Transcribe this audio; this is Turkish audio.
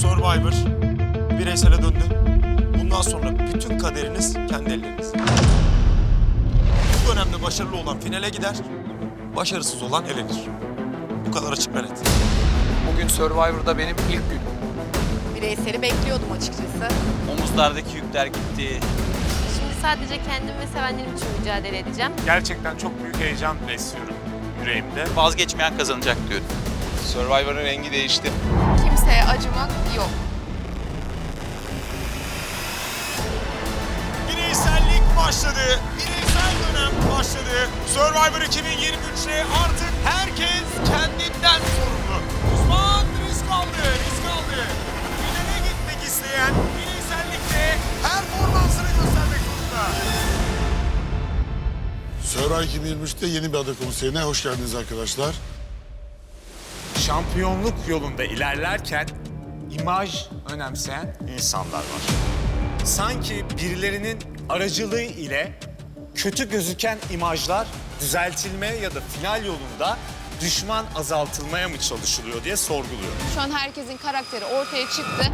Survivor bireysele döndü. Bundan sonra bütün kaderiniz kendi ellerinizde. Bu dönemde başarılı olan finale gider, başarısız olan elenir. Bu kadar açık ve net. Bugün Survivor'da benim ilk günüm. Bireyseli bekliyordum açıkçası. Omuzlardaki yükler gitti. Şimdi sadece kendim ve sevenlerim için mücadele edeceğim. Gerçekten çok büyük heyecan besliyorum yüreğimde. Vazgeçmeyen kazanacak diyorum. Survivor'ın rengi değişti. Kimseye acımak yok. Bireysellik başladı. Bireysel dönem başladı. Survivor 2023'te artık herkes kendinden sorumlu. Uzman risk aldı, risk aldı. Finale gitmek isteyen bireysellikte performansını göstermek zorunda. Survivor 2023'te yeni bir aday konseyine hoş geldiniz arkadaşlar. Şampiyonluk yolunda ilerlerken imaj önemseyen insanlar var. Sanki birilerinin aracılığı ile kötü gözüken imajlar düzeltilme ya da final yolunda düşman azaltılmaya mı çalışılıyor diye sorguluyorum. Şu an herkesin karakteri ortaya çıktı.